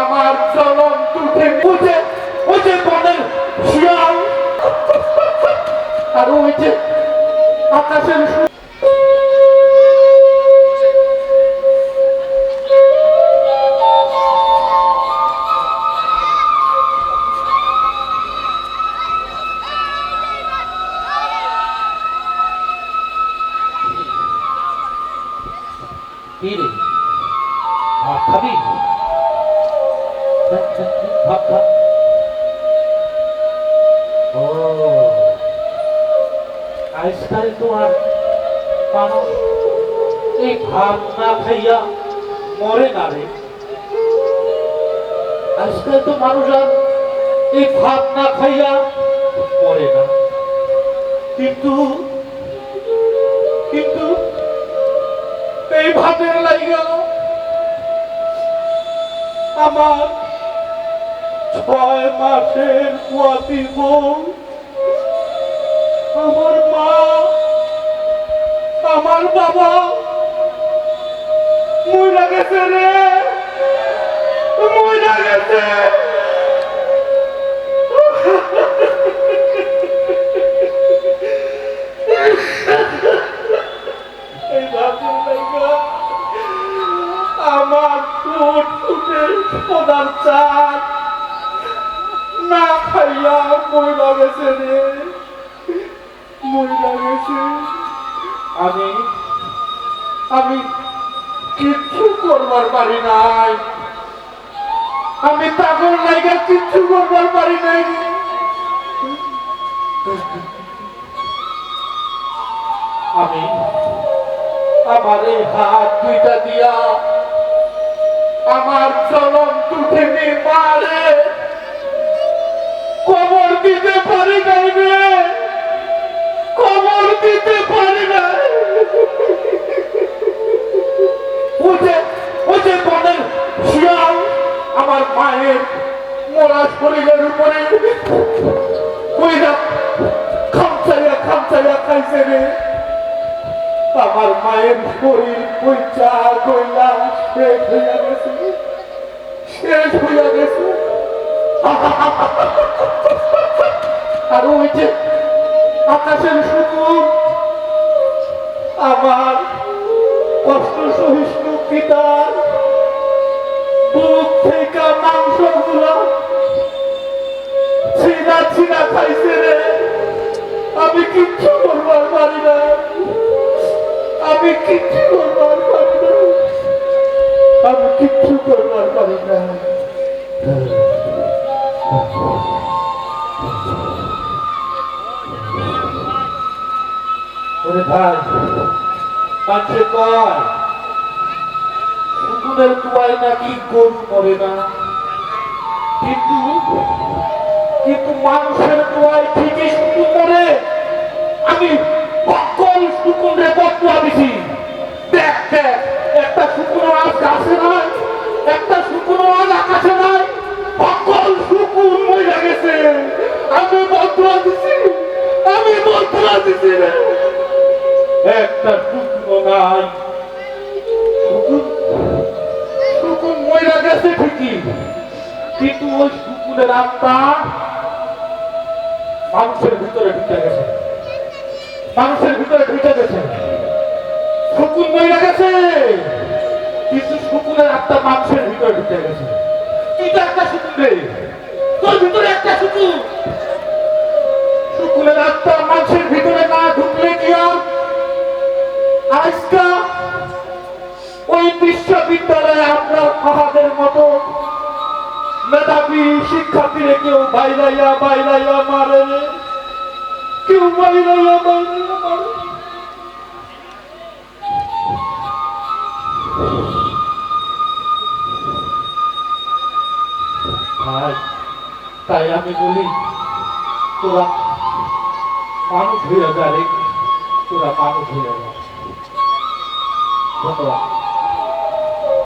আমার চলন তুঠে ওই যে বনের শিয়াল। আর ওই যে আকাশের কি রে? আজকাল তো মানুষ এই ভাত না খাইয়া মরে না। কিন্তু কিন্তু এই ভাতের লাইগা আমার ছয় মাসের পোয়াতি বউ। আমার মা, আমার বাবা মইরা গেছে রে। মইরা গেছে। আমার ঠোঁট ফুটে সোনার চাঁদ না খাইয়া মইলা গেছে রে। মইলা গেছে আমি আমি কিচ্ছু করবার পারি নাই। আমি তাগর লাইগা কিচ্ছু করবার পারি নাই। আমি আমার এই হাত দুইটা দিয়া আমার চলন তুঠে কবর নাই দিতে পারি শিয়াল আমার মায়ের মোরা শরীরের উপরে কইরা খামচাইয়া খাইছে রে। আমার মায়ের শরীর পৈচা গইলা, শেষ হইয়া গেছে। শেষ হইয়া গেছে। আর ওই যে আকাশের শুকুর কয় তুয়ায় নাকি না। কিন্তু কিন্তু মানুষের তুয়ায় ঠিকই শুকুন মরে আমি সকল শুকুনরে বদুয়া দিছি। দেখ দেখ, একটা শুকুন আজ গাছে কিন্তু ওই শুকুনের আত্মা মানুষের ভিতরে ঢুকে গেছে। মানুষের ভিতরে ঢুকে গেছে। শকুন মরে গেছে। কিন্তু শকুনের আত্মা মানুষের ভিতরে ঢুকে গেছে। তুই তো একটা শকুন রে তোর ভিতরে একটা শকুন। শকুনের আত্মা মানুষের ভিতরে না ঢুকলে কি আজকা ওই বিশ্ববিদ্যালয়ে আমরা আমাদের মতো মেধাবী শিক্ষার্থীরে কেউ বাইরাইয়া বাইরাইয়া মারে। কেউ বাইরাইয়া বাইরাইয়া মারে। ভাই, তাই আমি বলি, তোরা মানুষ হইয়া যা তোরা মানুষ হইয়া যা ধন্যবাদ।